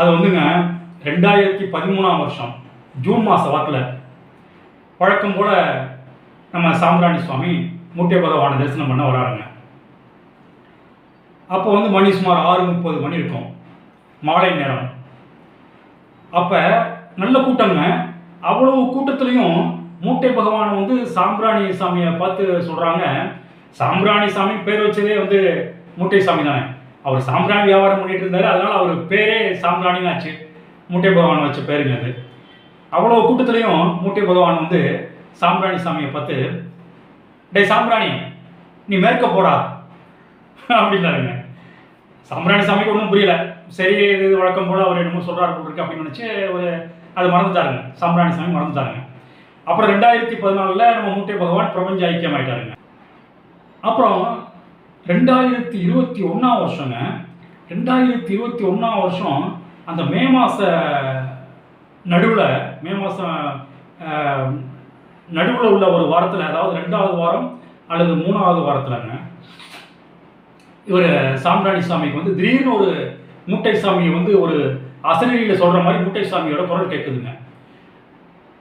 அது வந்துங்க ரெண்டாயிரத்தி பதிமூணாம் வருஷம் ஜூன் மாத வாக்கில். வழக்கம் போல் நம்ம சாம்பிராணி சுவாமி மூட்டை பகவானை தரிசனம் பண்ண வராருங்க. அப்போ வந்து மணி சுமார் ஆறு முப்பது மணி இருக்கும் மாலை நேரம். அப்போ நல்ல கூட்டங்க. அவ்வளவு கூட்டத்துலேயும் மூட்டை பகவானை வந்து சாம்பிராணி சாமியை பார்த்து சொல்கிறாங்க சாம்பிராணி சாமி பேர் வச்சதே வந்து மூட்டை சாமி தானே. அவர் சாம்பிராணி வியாபாரம் பண்ணிட்டு இருந்தார். அதனால் அவர் பேரே சாம்பிராணின்னு ஆச்சு. மூட்டை பகவான் வச்ச பேருங்க அது. அவ்வளோ கூட்டத்துலேயும் மூட்டை பகவான் வந்து சாம்பிராணி சாமியை பார்த்து டே சாம்பிராணி நீ மேற்க போடா. அப்படின்னாருங்க. சாம்பிராணி சாமிக்கு ஒன்றும் புரியல. சரி இது வழக்கம் போல் அவர் என்னமோ சொல்கிறாரு போல் அப்படின்னு நினச்சி ஒரு அது மறந்துட்டாருங்க. சாம்பிராணி சாமி மறந்துட்டாருங்க. அப்புறம் ரெண்டாயிரத்தி பதினாலில் நம்ம மூட்டை பகவான் பிரபஞ்ச ஐக்கியம் ஆயிட்டாருங்க அப்புறம் ரெண்டாயிரத்தி இருபத்தி ஒன்றாம் வருஷங்க. ரெண்டாயிரத்தி இருபத்தி ஒன்றாம் வருஷம் அந்த மே மாத நடுவில் மே மாதம் நடுவில் உள்ள ஒரு வாரத்தில் அதாவது ரெண்டாவது வாரம் அல்லது மூணாவது வாரத்தில்ங்க இவர் சாம்ராணி சாமிக்கு வந்து திடீர்னு ஒரு மூட்டை சாமியை வந்து ஒரு அசனியில் சொல்கிற மாதிரி மூட்டை சாமியோட குரல் கேட்குதுங்க.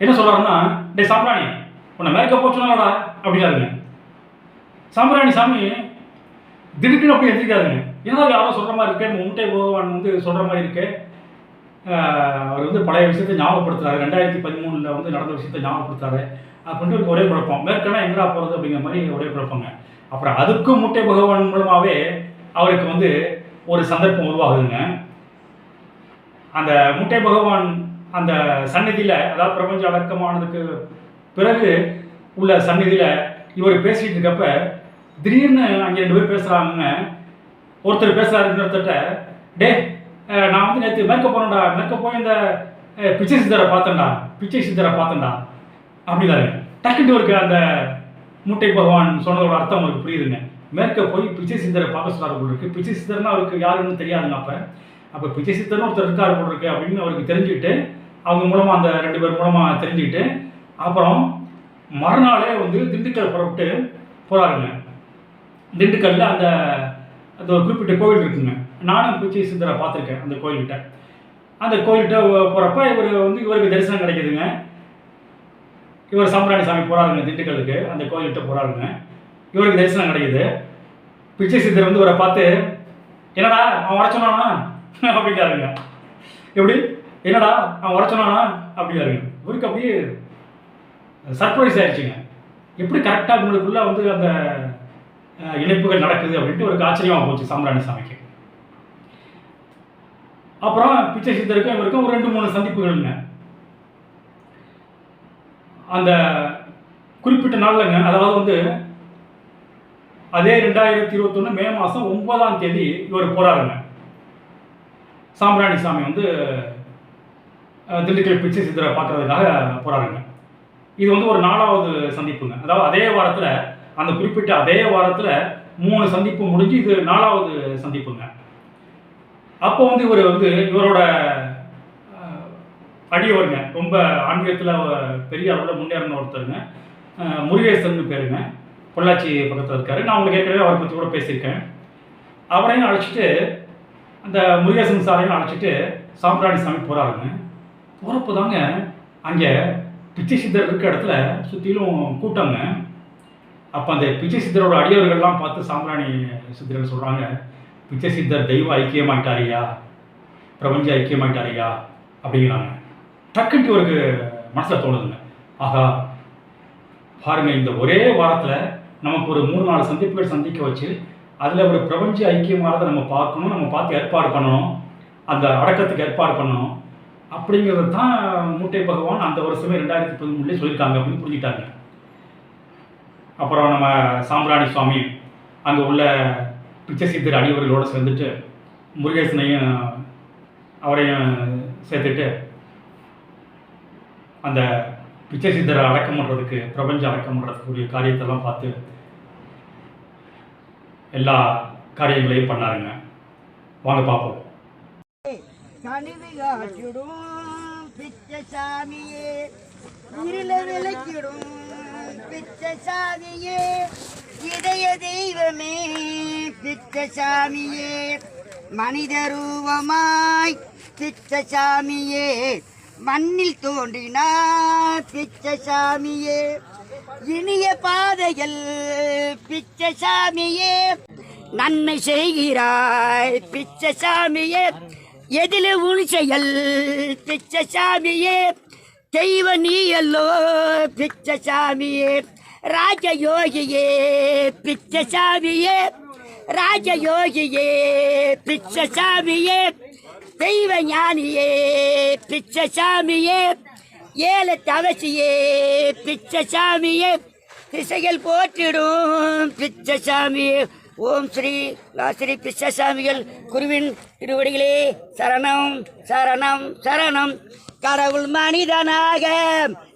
என்ன சொல்கிறாருன்னா டே சாம்பிராணி உன்னை மேற்க போச்சுனாடா அப்படின்னாருங்க சாம்பிராணி சாமி திடுக்குன்னு அப்படி எடுத்துக்காதுங்க. ஏன்னா யாரோ சொல்கிற மாதிரி இருக்கேன் முட்டை பகவான் வந்து சொல்கிற மாதிரி இருக்கே. அவர் வந்து பழைய விஷயத்தை ஞாபகப்படுத்துறாரு. ரெண்டாயிரத்தி பதிமூணில் வந்து நடந்த விஷயத்தை ஞாபகப்படுத்துறாரு. அப்படின்ட்டு ஒரு ஒரே குழப்பம். மேற்கனா எங்கடா போகிறது அப்படிங்கிற மாதிரி ஒரே குழப்பங்க. அப்புறம் அதுக்கும் முட்டை பகவான் மூலமாகவே அவருக்கு வந்து ஒரு சந்தர்ப்பம் உருவாகுதுங்க. அந்த முட்டை பகவான் அந்த சந்நிதியில் அதாவது பிரபஞ்ச அடக்கமானதுக்கு பிறகு உள்ள சந்நிதியில் இவர் பேசிகிட்டு இருக்கப்ப திடீர்னு அங்கே ரெண்டு பேர் பேசுகிறாங்க ஒருத்தர் பேசுகிறாரு இன்னொருத்தர்கிட்ட டே நான் வந்து நேற்று மேற்க போனேன்டா மேற்க போய் இந்த பிச்சை சித்தரை பார்த்தேன்டா பிச்சை சித்தரை பார்த்தேன்டா. அப்படிதாரு டக்குன்னு இருக்க அந்த மூட்டை பகவான் சொன்னதோட அர்த்தம் அவருக்கு புரியுதுங்க. மேற்க போய் பிச்சை சித்தரை பார்க்க சொன்னார் போல் இருக்கு. பிச்சை சித்தர்னா அவருக்கு யாருன்னு தெரியாதுங்க அப்போ. அப்போ பிச்சை சித்தர்னு ஒருத்தர் இருக்கார் போல் இருக்கு அப்படின்னு அவருக்கு தெரிஞ்சுக்கிட்டு அவங்க மூலமாக அந்த ரெண்டு பேர் மூலமாக தெரிஞ்சுக்கிட்டு அப்புறம் மறுநாளே வந்து திண்டுக்கல் புறப்பட்டு போகிறாருங்க திண்டுக்கல்ல அந்த அந்த ஒரு குறிப்பிட்ட கோவில் இருக்குங்க. நானும் பிச்சை சித்தரை பார்த்துருக்கேன் அந்த கோயில்கிட்ட. அந்த கோயில்கிட்ட போகிறப்ப இவர் வந்து இவருக்கு தரிசனம் கிடைக்குதுங்க. இவர் சாம்பிராணி சாமி போகிறாருங்க திண்டுக்கல்லுக்கு. அந்த கோயில்கிட்ட போகிறாருங்க இவருக்கு தரிசனம் கிடைக்குது. பிச்சை சித்தர் வந்து இவரை பார்த்து என்னடா அவன் உரைச்சனானா சொன்னானா? அப்படிங்கிறாருங்க. எப்படி? என்னடா அவன் உரைச்சனானா சொன்னானா? அப்படிங்கிறாருங்க. இவருக்கு அப்படியே சர்ப்ரைஸ் ஆயிடுச்சுங்க. எப்படி கரெக்டாக உங்களுக்குள்ளே வந்து அந்த இணைப்புகள் நடக்குது அப்படின்ட்டு ஒரு ஆச்சரியமாக போச்சு சாம்பிராணி சாமிக்கு. அப்புறம் பிச்சை சித்தருக்கும் இவருக்கும் ஒரு ரெண்டு மூணு சந்திப்புகள்ங்க அந்த குறிப்பிட்ட நாளில்ங்க அதாவது வந்து அதே ரெண்டாயிரத்தி இருபத்தொன்று மே மாதம் ஒன்பதாம் தேதி இவர் போகிறாருங்க சாம்பிராணி சாமி வந்து திண்டுக்கல் பிச்சை சித்தரை பார்க்குறதுக்காக போகிறாருங்க இது வந்து ஒரு நாலாவது சந்திப்புங்க. அதாவது அதே வாரத்தில் அந்த குறிப்பிட்ட அதே வாரத்தில் மூணு சந்திப்பு முடிஞ்சு இது நாலாவது சந்திப்புங்க. அப்போ வந்து இவர் வந்து இவரோட அடியவருங்க. ரொம்ப ஆன்மீகத்தில் பெரிய அளவில் முன்னேறின ஒருத்தருங்க. முருகேசன் பேருங்க. பொள்ளாச்சி பக்கத்தில் இருக்காரு. நான் உங்களுக்கு ஏற்கனவே அவரை பற்றி கூட பேசியிருக்கேன். அவரையும் அழைச்சிட்டு அந்த முருகேசன் சாரையும் அழைச்சிட்டு சாம்பிராணி சாமி போகிறாருங்க போகிறப்போ தாங்க அங்கே பிச்சை சித்தர் இருக்க இடத்துல சுற்றிலும் கூட்டங்க. அப்போ அந்த பிச்சை சித்தரோட அடியவர்கள்லாம் பார்த்து சாம்பிராணி சித்தர்கள் சொல்கிறாங்க பிச்சை சித்தர் தெய்வ ஐக்கியமாயிட்டாரியா பிரபஞ்ச ஐக்கியமாயிட்டாரியா அப்படிங்கிறாங்க. டக்குன்ட்டு இவருக்கு மனசில் தோணுதுங்க. ஆஹா பாருங்க இந்த ஒரே வாரத்தில் நமக்கு ஒரு மூணு நாலு சந்திப்புகள் சந்திக்க வச்சு அதில் ஒரு பிரபஞ்ச ஐக்கியமானதை நம்ம பார்க்கணும் நம்ம பார்த்து ஏற்பாடு பண்ணணும் அந்த அடக்கத்துக்கு ஏற்பாடு பண்ணணும் அப்படிங்கிறது தான் மூட்டை பகவான் அந்த வருஷமே ரெண்டாயிரத்தி பதிமூணுலேயே சொல்லியிருக்காங்க அப்படின்னு புரிஞ்சுட்டாங்க அப்புறம் நம்ம சாம்பிராணி சுவாமி அங்கே உள்ள பிச்சசித்தர் அடியவர்களோடு சேர்ந்துட்டு முருகேசனையும் அவரையும் சேர்த்துட்டு அந்த பிச்சசித்தரை அடக்கம் பண்ணுறதுக்கு பிரபஞ்சம் அடக்கம் பண்ணுறதுக்குரிய காரியத்தெல்லாம் பார்த்து எல்லா காரியங்களையும் பண்ணாருங்க. வாங்க பார்ப்போம். பிச்சசாமியே இருள விளக்கிடும். பிச்சை சாமியே இதய தெய்வமே பிச்சை சாமியே மனித ரூபமாய் பிச்சை சாமியே மண்ணில் தோன்றினார் பிச்சை சாமியே இனிய பாதையில் பிச்சை சாமியே நன்மை செய்கிறாய் பிச்சை சாமியே எதில உன் செயல் பிச்சை சாமியே தெய்வ நீ எல்லோ பிச்சசாமியே ராஜயோகியே பிச்சசாமியே ராஜயோகியே பிச்சசாமியே தெய்வ ஞானியே பிச்சசாமியே ஏழு தவசியே பிச்சசாமியே திசைகள் போற்றிடும் பிச்சசாமியே. ஓம் ஸ்ரீ ஸ்ரீ பிச்சசாமிகள் குருவின் திருவடிகளே சரணம் சரணம் சரணம். கடவுள் மனிதனாக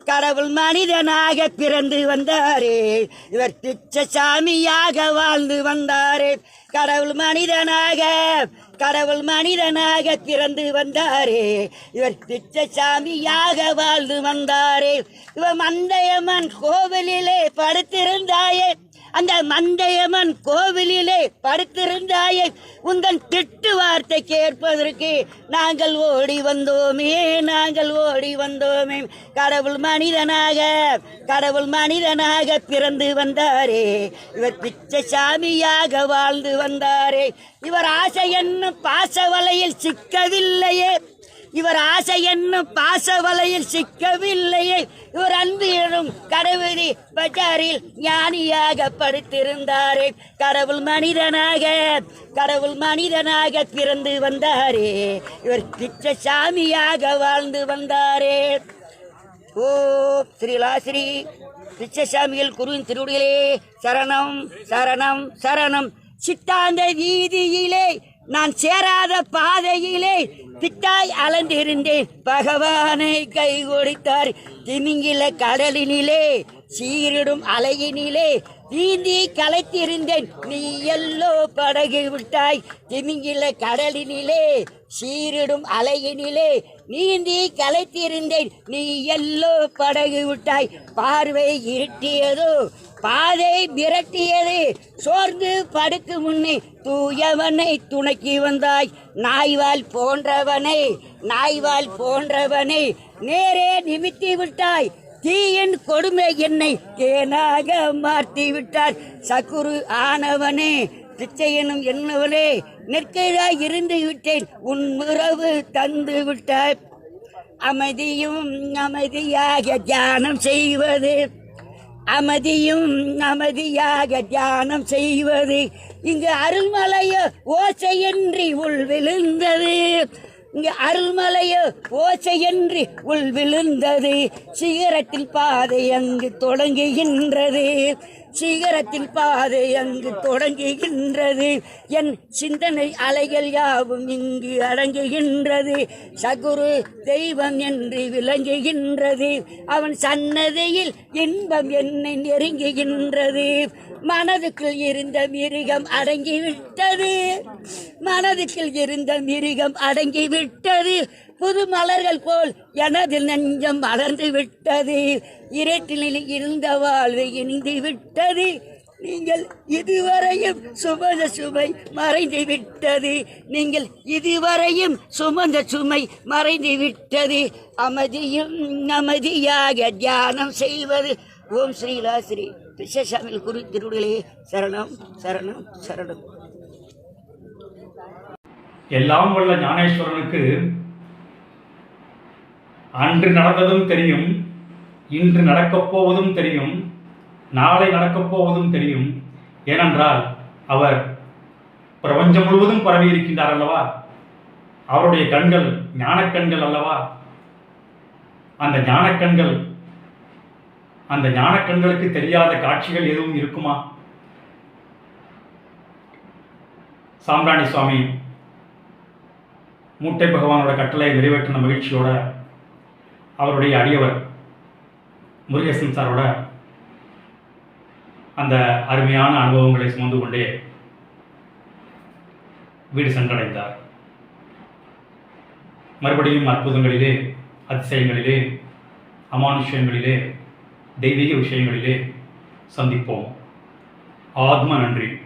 கடவுள் மனிதனாக பிறந்து வந்தாரே. இவர் பிச்சசாமியாக வாழ்ந்து வந்தாரே. கடவுள் மனிதனாக கடவுள் மனிதனாக பிறந்து வந்தாரே. இவர் திச்சசாமியாக வாழ்ந்து வந்தாரே. இவர் மந்தையம்மன் கோவிலிலே படுத்திருந்தாயே. அந்த மந்தையம்மன் கோவிலிலே படுத்திருந்தாயே. உங்கள் திட்டு வார்த்தை கேட்பதற்கு நாங்கள் ஓடி வந்தோமே நாங்கள் ஓடி வந்தோமே. கடவுள் மனிதனாக கடவுள் மனிதனாக பிறந்து வந்தாரே. இவர் பிச்சை சாமியாக வாழ்ந்து வந்தாரே. இவர் ஆசை என்னும் பாச வலையில் சிக்கவில்லையே. இவர் ஆசை என்னும் பாச வலையில் சிக்கவில்லையே. இவர் அன்பு எனும் கடவுளி பஜாரில் ஞானியாக படுத்திருந்தாரே கடவுள் மனிதனாக கடவுள் மனிதனாக பிறந்து வந்தாரே. இவர் பிச்சை சாமியாக வாழ்ந்து வந்தாரே. ஓ ஸ்ரீலா ஸ்ரீ குருவின் திருவுடிகளே சரணம் சரணம் சரணம். சித்தாந்த வீதியிலே நான் சேராத பாதையிலே திட்டாய் அலைந்திருந்தேன் பகவானை கை கொடுத்தார். திமிங்கில கடலினிலே சீரிடும் அலையினிலே தீந்தி கலைத்திருந்தேன். நீ எல்லோ படகு விட்டாய். திமிங்கில கடலினிலே சீரிடும் அலையினிலே நீந்தி கலைத்திருந்தேன். நீ எல்லோ படகு விட்டாய். பார்வை இருட்டியதோ பாதை விரட்டியது. சோர்ந்து படுக்கு முன்னே தூயவனை துணைக்கி வந்தாய். நாய்வால் போன்றவனை நாய்வால் போன்றவனை நேரே நிமித்தி விட்டாய். தீயின் கொடுமை என்னை தேனாக மாற்றி விட்டார். சக்குரு ஆனவனே பிச்சையனும் என்னவனே நெற்கையாய் இருந்து விட்டேன் உன் உறவு தந்து விட்டாய் அமைதியும் அமைதியாக தியானம் செய்வது. அமைதியும் அமைதியாக தியானம் செய்வது. இங்கு அருள்மலையோ ஓசையன்றி உள் விழுந்தது. இங்கு அருள்மலையோ ஓசையன்றி உள் விழுந்தது. சிகரத்தில் பாதை அங்கு தொடங்குகின்றது. சிகரத்தில் பாதை அங்கு தொடங்குகின்றது. என் சிந்தனை அலைகள் யாவும் இங்கு அடங்குகின்றது. சகுரு தெய்வம் என்று விளங்குகின்றது. அவன் சன்னதியில் இன்பம் என்னை நெருங்குகின்றது. மனதுக்குள் இருந்த மிருகம் அடங்கிவிட்டது. மனதுக்குள் இருந்த மிருகம் அடங்கிவிட்டது. புது மலர்கள் போல் எனது நெஞ்சம் மலர்ந்து விட்டது. இருட்டில் இருந்த வாழ்வு இணைந்து விட்டது. நீங்கள் இதுவரையும் சுமந்த சுமை மறைந்து விட்டது. நீங்கள் இதுவரையும் சுமந்த சுமை மறைந்து விட்டது. அமைதியும் அமைதியாக தியானம் செய்வது. ஓம் ஸ்ரீலா ஸ்ரீ விசேஷமில் குரு திருடலே சரணம் சரணம் சரணம். எல்லாம் உள்ள ஞானேஸ்வரனுக்கு அன்று நடந்ததும் தெரியும் இன்று நடக்கப் போவதும் தெரியும் நாளை நடக்கப் போவதும் தெரியும். ஏனென்றால் அவர் பிரபஞ்சம் முழுவதும் பரவி இருக்கின்றார் அல்லவா? அவருடைய கண்கள் ஞானக்கண்கள் அல்லவா? அந்த ஞானக்கண்கள் அந்த ஞானக்கண்களுக்கு தெரியாத காட்சிகள் எதுவும் இருக்குமா? சாம்ராணி சுவாமி மூட்டை பகவானோட கட்டளை நிறைவேற்றின மகிழ்ச்சியோட அவருடைய அடியவர் முருகேசன் சாரோட அந்த அருமையான அனுபவங்களை சுமந்து கொண்டே வீடு சென்றடைந்தார். மறுபடியும் அற்புதங்களிலே அதிசயங்களிலே அமானுஷ்யங்களிலே தெய்வீக விஷயங்களிலே சந்திப்போம். ஆத்ம நன்றி.